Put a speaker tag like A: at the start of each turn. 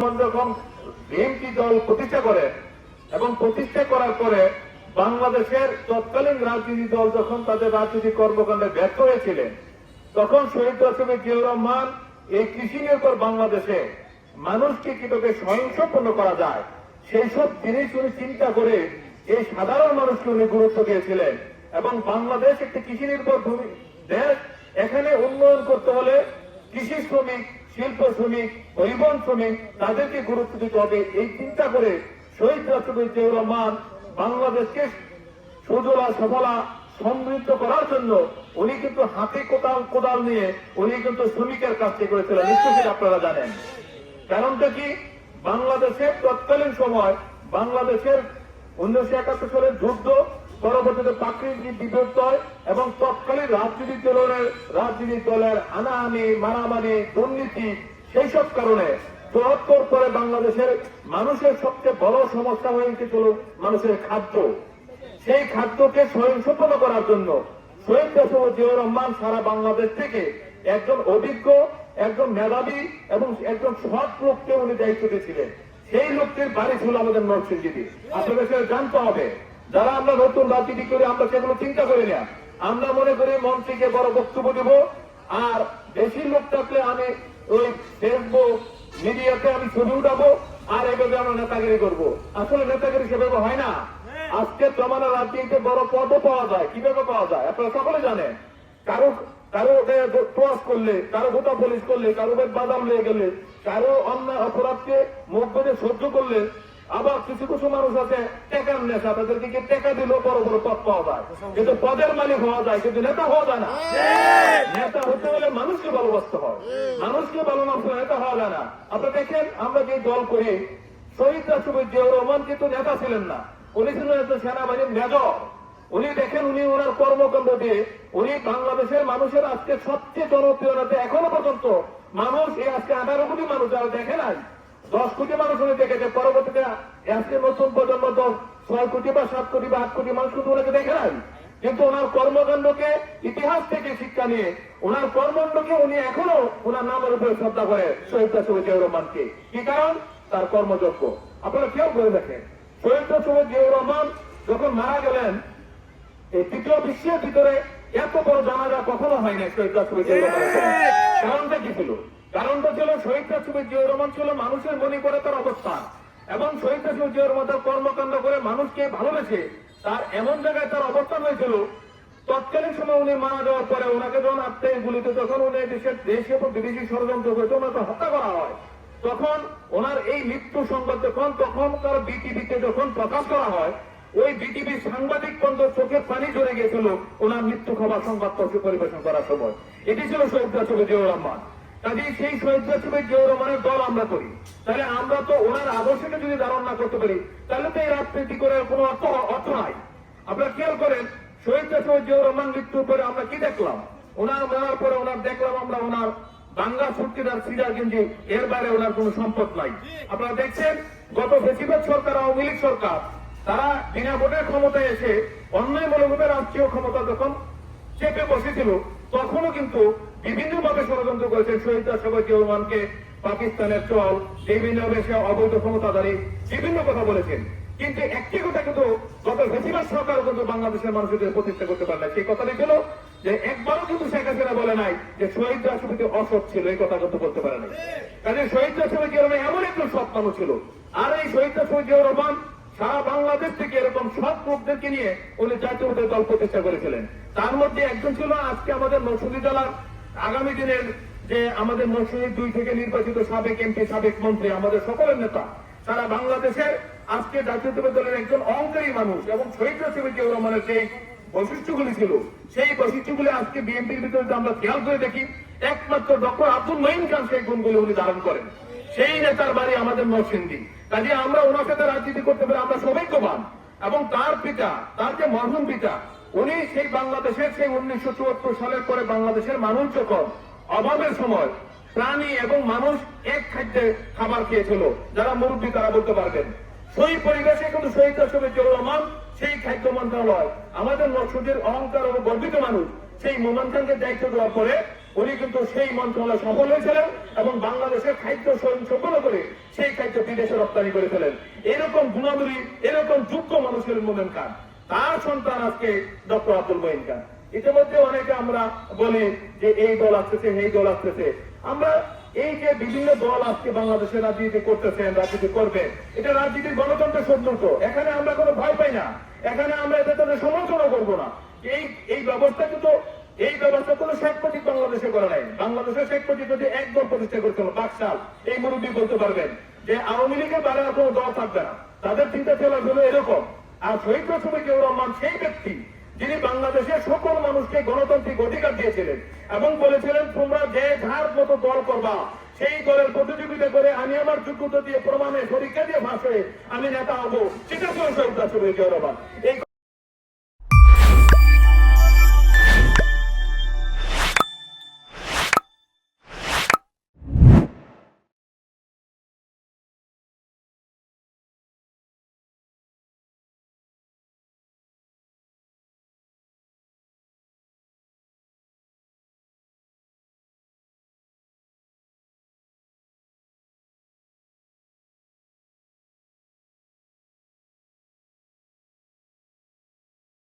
A: যখন বিএনপি দল প্রতিষ্ঠা করে এবং প্রতিষ্ঠা করার পরে বাংলাদেশের তৎকালীন রাজনীতি দল যখন তাদের রাজনীতি কর্মকাণ্ডে ব্যর্থ হয়েছিলেন, তখন শহীদ রাষ্ট্রপতি জিয়াউর রহমান এই কৃষি নির্ভর বাংলাদেশে মানুষকে কীভাবে স্বয়ংসম্পন্ন করা যায়, সেই সব জিনিস উনি চিন্তা করে এই সাধারণ মানুষকে উনি গুরুত্ব দিয়েছিলেন এবং বাংলাদেশ একটি কৃষি নির্ভর ভূমি দেশ, এখানে উন্নয়ন করতে হলে কৃষি শ্রমিক শিল্প শ্রমিক, পরিবহন শ্রমিক, তাদেরকে গুরুত্ব দিতে হবে। এই চিন্তা করে শহীদ রাষ্ট্রপতি জিয়াউর রহমান বাংলাদেশকে সুজলা, সফলা, সমৃদ্ধ করার জন্য উনি কিন্তু হাতে কোদাল কোদাল নিয়ে উনি কিন্তু শ্রমিকের কাজ থেকে করেছিলেন। নিশ্চয়ই আপনারা জানেন। কারণটা কি? বাংলাদেশের তৎকালীন সময় বাংলাদেশের উনিশশো একাত্তর সালের যুদ্ধ পরবর্তীতে প্রাকৃতিক বিপর্যয় এবং তৎকালীন রাজনৈতিক দলের রাজনৈতিক দলের হানাহানি, মারামারি, দুর্নীতি সেই সব কারণে চুয়াত্তর পরে বাংলাদেশের মানুষের সবচেয়ে বড় সমস্যা হয়ে উঠেছিল মানুষের খাদ্য। সেই খাদ্যকে স্বয়ংসম্পন্ন করার জন্য শহীদ রাষ্ট্রপতি জিয়াউর রহমান সারা বাংলাদেশ থেকে একজন অভিজ্ঞ, একজন মেধাবী এবং একজন সৎ লোককে উনি দায়িত্ব দিয়েছিলেন। সেই লোকটির বাড়ি ছিল আমাদের নরসিংদীতে। আপনাদের জানতে হবে যারা আমরা নতুন রাজনীতি করি আমরা সেগুলো চিন্তা করি না। আমরা মনে করি মন্ত্রীকে বড় বক্তব্য দিব। আর বেশি লোক থাকলে আমি ওই ফেসবুক মিডিয়াতে আমি ছবি উঠাবো আর এভাবে আমরা নেতাগিরি করব। আসলে নেতাগিরি সেভাবে হয় না। আজকে জমানা রাজনীতিতে বড় পদও পাওয়া যায়। কীভাবে পাওয়া যায়? আপনারা সকলে জানেন। কারও কারও প্রয়াস করলে কারও গোটা পুলিশ করলে কারও বাদাম লেগে গেলে কারও অন্যায় অপরাধকে মুখ বেঁধে সহ্য করলে আবার কিছু কিছু মানুষ আছে টেকার নেশা তাদেরকে টেকা দিলেও বড় বড় পদ পাওয়া যায়? কিন্তু পদের মালিক হওয়া যায় কিন্তু নেতা হওয়া যায় না। নেতা হতে হলে মানুষকে ভালোবাসতে হয়। মানুষকে ভালোবাসতে হলে নেতা হওয়া যায় না। আপনারা দেখেন আমরা যে দল করি শহীদ রাষ্ট্রপতি জিয়াউর রহমান কিন্তু নেতা ছিলেন না। উনি ছিলেন একজন সেনাবাহিনীর মেজর। উনি দেখেন উনি ওনার কর্মকাণ্ড দিয়ে উনি বাংলাদেশের মানুষের আজকে সবচেয়ে জনপ্রিয় নেতা এখনও পর্যন্ত। মানুষ এই আজকে আঠারো কোটি মানুষ যারা দেখে নাই দশ কোটি মানুষ উনি দেখেছে পরবর্তীতে আজকে নতুন প্রজন্ম দশ ছয় কোটি বা সাত কোটি বা আট কোটি মানুষ কিন্তু ওনাকে দেখে নাই। কিন্তু ওনার কর্মকাণ্ডকে ইতিহাস থেকে শিক্ষা নিয়ে ওনার কর্মকাণ্ডকে উনি এখনও ওনার নামের উপরে শ্রদ্ধা করে শহীদ রাষ্ট্রপতি জিয়াউর রহমানকে। কি কারণ? তার কর্মযোগ্য আপনারা কেউ করে দেখেন শহীদ রাষ্ট্রপতি জিয়াউর রহমান যখন মারা গেলেন এই তৃতীয় বিশ্বের ভিতরে এত বড় জানাজা কখনো হয় না শহীদ রাষ্ট্রপতি জিয়াউর রহমানের। কারণটা কি ছিল? কারণটা ছিল শহীদ রাষ্ট্রপতি জিয়াউর রহমান ছিল মানুষের মনে করে তার অবস্থান। এবং শহীদ রাষ্ট্রপতি জিয়াউর রহমান তার কর্মকাণ্ড করে মানুষকে ভালোবেসে তার এমন জায়গায় তার অবস্থান হয়েছিল, তৎকালীন সময় উনি মারা যাওয়ার পরে ওনাকে যখন আত্মীয় গুলিতে যখন উনি দেশের দেশে বিদেশি ষড়যন্ত্র করে ওনাকে হত্যা করা হয়, তখন ওনার এই মৃত্যু সংবাদ যখন তখনকার বিটিভিতে যখন প্রকাশ করা হয়, ওই বিটিভি সাংবাদিক বন্ধ চোখের পানি ঝরে গিয়েছিল ওনার মৃত্যু খবর সংবাদ পরিবেশন করার সময়। এটি ছিল শহীদ রাষ্ট্রপতি জিয়াউর রহমান। কাজে সেই শহীদ রাষ্ট্রপতি জিয়াউর রহমানের দল আমরা করি, তাহলে আমরা তো ওনার আদর্শকে যদি ধারণ না করতে পারি, তাহলে তো এই রাজনীতি করে কোনো অর্থ অর্থ নাই। আপনারা খেয়াল করেন শহীদ রাষ্ট্রপতি জিয়াউর রহমান মৃত্যুর পরে আমরা কি দেখলাম? ওনার মরার পরে ওনার দেখলাম আমরা ওনার বাংলা ফুটকিদার সিরাজ গেঞ্জি, এর বাইরে ওনার কোনো সম্পদ নাই। আপনারা দেখছেন, গত বেশিরভাগ সরকার, আওয়ামী লীগ সরকার, তারা বিনা ভোটের ক্ষমতায় এসে অন্যায়মূলকভাবে রাষ্ট্রীয় ক্ষমতা যখন চেপে বসেছিল, তখনও কিন্তু বিভিন্ন ভাবে ষড়যন্ত্র করেছেন শহীদ জিয়াউর রহমানকে পাকিস্তানের চল, বিভিন্ন দেশে অবৈধ ক্ষমতাধারী বিভিন্ন কথা বলেছেন। কিন্তু একটি কথা কিন্তু গত বেশিরভাগ সরকার কিন্তু বাংলাদেশের মানুষদের প্রতিষ্ঠা করতে পারে না সেই কথাটি ছিল যে একবারও কিন্তু শেখ হাসিনা বলে নাই যে শহীদ রাষ্ট্রপতি অসৎ ছিল, এই কথা কিন্তু বলতে পারে নাই। কাজে শহীদ রাষ্ট্রপতি রহমান এমন একজন সৎ মানুষ ছিল। আর এই শহীদ রাষ্ট্রপতি রহমান সারা বাংলাদেশ থেকে এরকম সব লোকদেরকে নিয়ে উনি জাতীয় দল প্রতিষ্ঠা করেছিলেন। তার মধ্যে একজন ছিল আজকে আমাদের নরসিংদী জেলার আগামী দিনের যে আমাদের নরসিংদী দুই থেকে নির্বাচিত সাবেক এমপি সাবেক মন্ত্রী, আমাদের সকলের নেতা সারা বাংলাদেশের আজকে জাতীয় দলের একজন অহংকারী মানুষ এবং শহীদ রাষ্ট্রপতি জিয়াউর রহমানের সেই বৈশিষ্ট্যগুলি ছিল, সেই বৈশিষ্ট্যগুলি আজকে বিএনপির ভিতরে আমরা খেয়াল করে দেখি, একমাত্র ডক্টর আব্দুল মহিন খান সেই গুণগুলি উনি ধারণ করেন। সেই নেতার বাড়ি আমাদের নরসিংদী। কাজে আমরা ওনার সাথে রাজনীতি করতে পারি আমরা সবাই সৌভাগ্যবান। এবং তার পিতা, তার যে মরহুম পিতা উনি সেই বাংলাদেশের সেই উনিশশো চুয়াত্তর সালের পরে বাংলাদেশের মানুষ যখন অভাবের সময় প্রাণী এবং মানুষ এক খাদ্যে খাবার খেয়েছিল। যারা মুরব্বী তারা বলতে পারবেন। সেই পরিবেশে কিন্তু শহীদ রাষ্ট্রপতি রহমান, সেই খাদ্য মন্ত্রণালয়, আমাদের নরসিংদীর অহংকার ও গর্বিত মানুষ, সেই মোমান খানকে দায়িত্ব দেওয়ার পরে উনি কিন্তু সেই মন্ত্রণালয় সফল হয়েছিলেন এবং বাংলাদেশের খাদ্য স্বয়ং সম্পন্ন করে সেই খাদ্য বিদেশে রপ্তানি করেছিলেন এরকম গুণাবলী, এরকম যোগ্য মানুষের মোমেন খান তার সন্তান আজকে ডক্টর আব্দুল মহিন খান। ইতিমধ্যে অনেকে আমরা বলি যে এই দল আসতেছে এই দল আসতেছে। আমরা এই যে বিভিন্ন দল আজকে বাংলাদেশের রাজনীতি করতেছেন রাজনীতি করবে, এটা রাজনীতির গণতন্ত্রের সৌন্দর্য এখানে আমরা কোনো ভয় পাই না। এখানে আমরা এদের তাদের সমালোচনা করব না। এই এই ব্যবস্থা কিন্তু, এই ব্যবস্থা কোনো শেখ মুজিব বাংলাদেশে করে নাই। বাংলাদেশের শেখ মুজিব যদি একদল প্রতিষ্ঠা করেছিল বাকশাল, এই মুরব্বী বলতে পারবেন যে আওয়ামী লীগের বাইরে কোনো দল থাকবে না। তাদের চিন্তা ছিল এরকম। আর শহীদ রাষ্ট্রপতি জিয়াউর রহমান সেই ব্যক্তি যিনি বাংলাদেশের সকল মানুষকে গণতান্ত্রিক অধিকার দিয়েছিলেন এবং বলেছিলেন, তোমরা যে যার মতো দল করবা, সেই দলের প্রতিযোগিতা করে আমি আমার যোগ্যতা দিয়ে প্রমাণে পরীক্ষা দিয়ে ভাষে আমি নেতা হব। সেটা করে শহীদ রাষ্ট্রপতি জিয়াউর রহমান এই